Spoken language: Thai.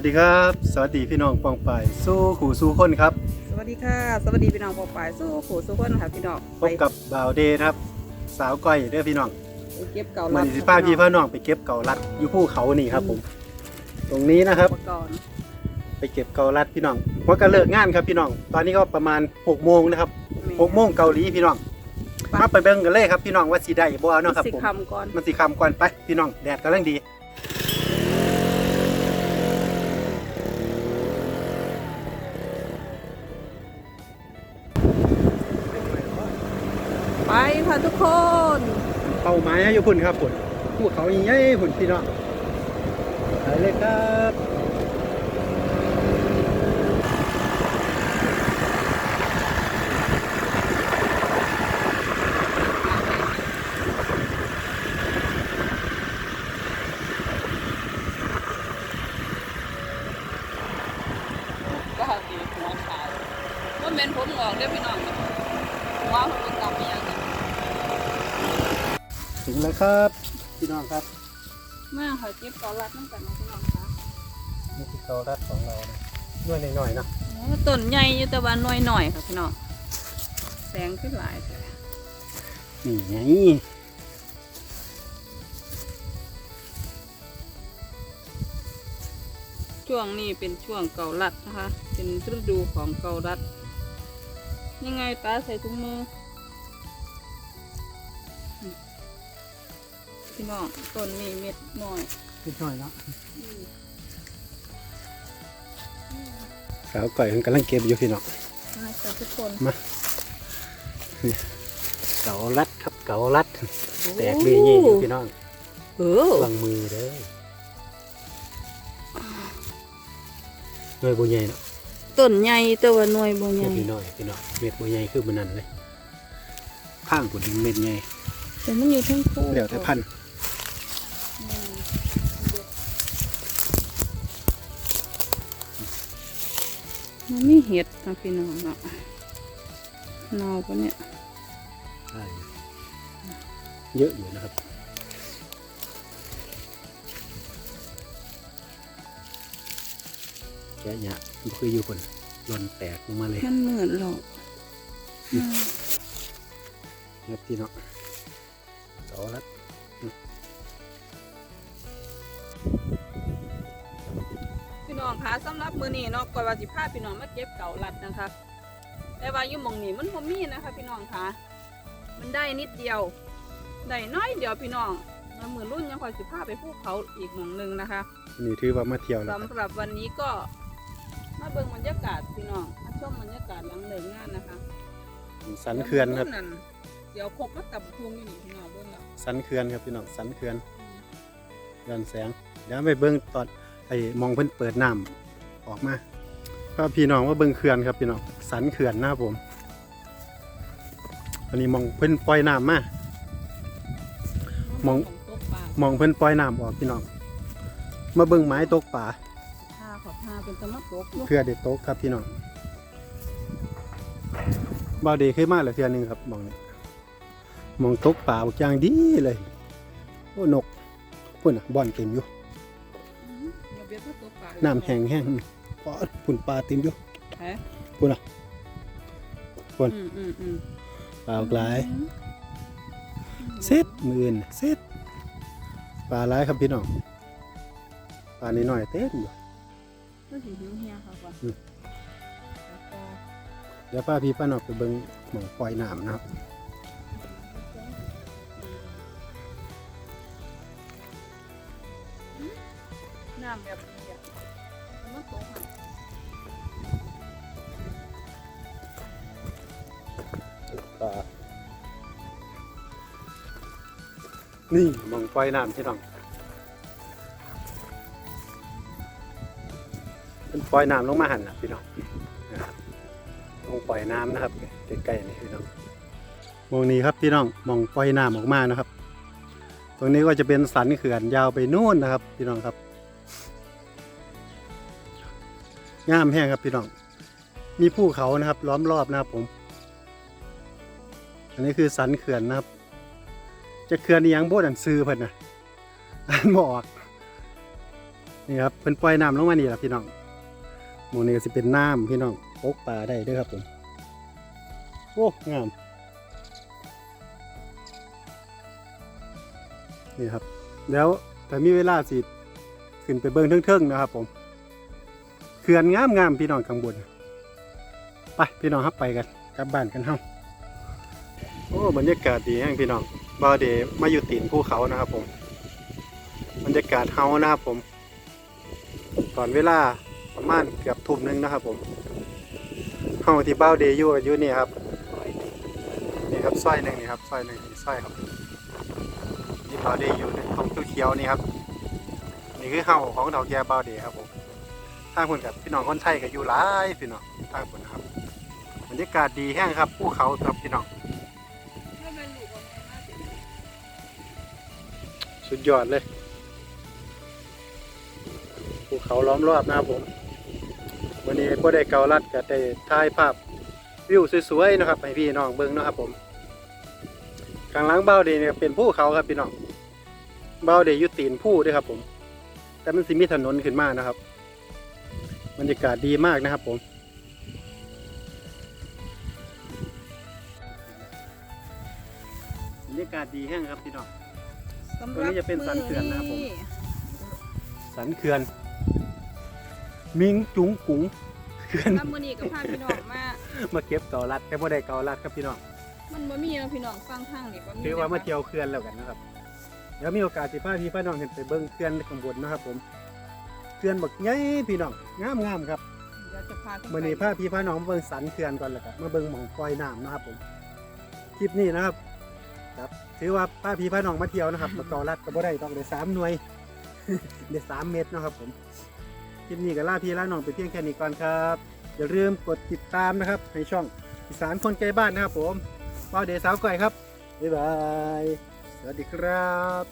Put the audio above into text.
วัสดีครับ สวัสดีพี่น้องปองไปายสู้ขู่สู้คนครับ สวัสดีค่ะ สวัสดีพี่น้องปองปายสู้ขู่สู้คนค่ะพี่น้องพบกับบ่าวเดย์นะครับ สาวก้อยเด้อพี่น้องไปเก็บเก่ามัลันดสิพาพี่พาน้องไปเก็บเกาลัดอยู่ภูเขานี่ครับผม ตรงนี้นะครับอุปกรณ์ไปเก็บเกาลัดพี่น้องว่าก็เลิกงานครับพี่น้อง ตอนนี้ก็ประมาณ6โมงนะครับ6โมงเกาหลีพี่น้องมาไปเบิ่งกันเลยครับพี่น้องว่าสิได้บ่เนาะครับสิผมคำก่อนมันสิคำก่อนไปพี่น้องแดดกำลังดี ไปค่ะทุกคน เป้าหมายให้อยู่พุ่นครับพุ่นภูเขาใหญ่ๆพุ่นพี่น้องไปเลยครับก็ดีหัวขาวว่าเมนผมงอกเด้อพี่น้องหัวผมเป็นกำยัง ถึงแล้วครับ พี่น้องครับมาค่ะเก็บเก่าลัดน้ำกันนะพี่น้องค่ะนี่คือเกาลัดของเรานะด้วยหน่อยๆเนาะโอ้ต้นใหญ่อยู่แต่ว่าน้อยหน่อยค่ะพี่น้องแสงขึ้นหลายแท้นี่ไงช่วงนี้เป็นช่วงเก่าลัดนะคะ เป็นฤดูของเก่าลัด ยังไงตาใส่ถุงมืออื พี่น้องต้นนี้เม็ดน้อยนิดหน่อยเนาะสาวก่อยมันกำลังเก็บอยู่พี่น้องมาจากทุกคนเกาลัดครับเกาลัด แตกเลยยี่อยู่พี่น้องเออวางมือเด้อหน่วยบัวใหญ่เนาะต้นใหญ่แต่ว่าหน่วยบ่ใหเม็ญ่ดพี่น้อยพี่น้องเม็ดบัวใหญ่คือมันนั่นเลยข้างผลเม็ดใหญ่แต่มันอยู่ทั้งคู่เดี๋ยวแต่พันธุ์ มันไม่เห็ดนะพี่น้องเนาะเนาปะเนี่ยใช่เยอะอยู่นะครับแกะเนี่ยมันคืออยู่คนหล่นแตกลงมาเลยมันเหมือนหรอกครับพี่เนาะเกาลัด น้องคะสำหรับมือนี้เนาะก่อนว่าสิพาพี่น้องมาเก็บเก่าลัดนะคะ แต่ว่าอยู่หมองนี้มันพอมีนะคะ พี่น้องคะมันได้นิดเดียวได้น้อยเดียวพี่น้องแล้วมือรุ่นยังคอยสิพาไปภูเขาอีกหมองหนึงนะคะอันนี่ถือว่ามาเที่ยวแล้วครับสำหรับวันนี้ก็มาเบิ่งบรรยากาศพี่น้องมาชมบรรยากาศหลังเลิกงานนะคะ สันเขื่อนครับนั่นเดี๋ยวครบมาตับพุงอยู่นี่พี่น้องเบิ่งแล้วสันเขื่อนครับพี่น้องสันเขื่อนย้อนแสงเดี๋ยวไปเบิ้งตอน ไอ้มองเพิ่นเปิดน้ำออกมาพาพี่น้องว่าเบิ้งเขื่อนครับพี่น้องสันเขื่อนหน้าผม อันนี้มองเพิ่นปล่อยน้ำมามองตกปลามองเพิ่นปล่อยน้ำออกพี่น้องมาเบิ้งไม้ตกป่าผ้าขอผ้าเป็นตะมัดตกอยู่เพื่อเด็ดตกครับพี่น้องบ่าวเดย์เคยมาแล้วเทื่อหนึงครับมองนี้มองตกป่าบักอย่างดีเลยโอ้นกพุ่นน่ะบ่อนเต็มอยู่ น้ำแห้งแห้งปอดพุ่นปลาเต็มอยู่แฮะพุ่นอะพุ่นอืมอืมอืมปลาหลายเซ็ตมืออื่นเซ็ตปลาหลายครับพี่น้องปลานิดหน่อยๆเต็มอยู่ก็สิหิวเฮียค่ะก่อนอืมแล้วก็เดี๋ยวป้าพี่ป้าน้องไปเบิ่งหมองปล่อยน้ำนะครับ นี่มองปล่อยน้ำพี่น้องเป็นปล่อยน้ำลงมาหันนะพี่น้องนะครับลงปล่อยน้ำนะครับใกล้ๆนี่พี่น้องมองนี้ครับพี่น้องมองปล่อยน้ำออกมานะครับ ตรงนี้ก็จะเป็นสันเขื่อนยาวไปนู่นนะครับ พี่น้องครับงามแห้งครับพี่น้อง มีภูเขานะครับ ล้อมรอบนะครับผม อันนี้คือสันเขื่อนนะครับ จะเขื่อนอีหยังโบดันซื้อเพิ่นนะอ่านบอก นี่ครับเพิ่นปล่อยน้ำลงมานี่ล่ะพี่น้องหมองนี้ก็สิเป็นน้ำพี่น้องตกปลาได้เด้วยครับผมโอ้งามนี่ครับ แล้วถ้ามีเวลาสิขึ้นไปเบิ่งเทิงๆนะครับ ผมเขื่อนงามงามๆพี่น้องข้างบนไปพี่น้องครับไปกันกลับบ้านกันเฮาโอ้บรรยากาศดีแห้งพี่น้อง บ่าวเดมาอยู่ตีนภูเขานะครับผมบรรยากาศเฮานะครับผมตอนเวลาประมาณเกือบทุ่มหนึงนะครับผมเฮาที่บ้าวเดอยู่กันอยู่นี่ครับนี่ครับสร้อยหนึ่งนี่ครับสร้อยหนึ่งนี่สร้อยครับนี่บ้าวเดอยู่ในตรงเขียวๆนี่ครับนี่คือเฮาของดอกแยบ้าวเดครับผมทางคนกับพี่น้องคนไทยก็อยู่หลายพี่น้องทางคนนะครับบรรยากาศดีแห้งครับภูเขาครับพี่น้อง สุดยอดเลยภูเขาล้อมรอบนะครับผม วันนี้พ่ได้เกาลัดก็ได้ถ่ายภาพวิวสวยๆนะครับให้พี่น้องเบิ่งนะครับผมข้างหลังเบ้าเดเนี่ยเป็นภูเขาครับพี่น้องเบ้าเดอยู่ตีนภูด้วยครับผม แต่มันสิมีถนนขึ้นมานะครับบรรยากาศดีมากนะครับผมบรรยากาศดีแห้งครับพี่น้อง สำหตัวนี้จะเป็นสันเขื่อนนะครับผมมื้สันเขื่อน มิงจุงกุงเขื่อนสำหรับมื้อนี้ก็พาพี่น้องมามาเก็บเกาลัดแต่พ่ได้เกาลัดครับพี่น้องมันบ่มีเนาะพี่น้องฟังทางนี่บ่มีถือว่ามานะคะเที่ยวเขื่อนแล้วกันนะครับ เดี๋ยวมีโอกาสสิพาพี่พาน้องเห็นไปเบิ้งเขื่อนข้างบนนะครับ ผมเขื่อนบักใหญ่พี่น้องงามงามๆครับเดี๋ยวจะพาขึ้นไปมื่อนี้พาพี่พาน้องมาเบิ้งสันเขื่อนก่อนเลยครับมาเบิ้งหมองปล่อยน้ำนะครับผมคลิปนี้นะครับ ครับถือว่าพาพี่พาน้องมาเที่ยวนะครับมาเกาลัดก็บ่ได้ต้องได้สามหน่วยได้สามเม็ดนะครับผมคลิปนี้ก็ล่าพี่ล่าน้องไปเพียงแค่นี้ก่อนครับอย่าลืมกดติดตามนะครับในช่องอีสานคนไกลบ้านนะครับผมว้าวเดย์สาวก่อยครับบ๊ายบายสวัสดีครับ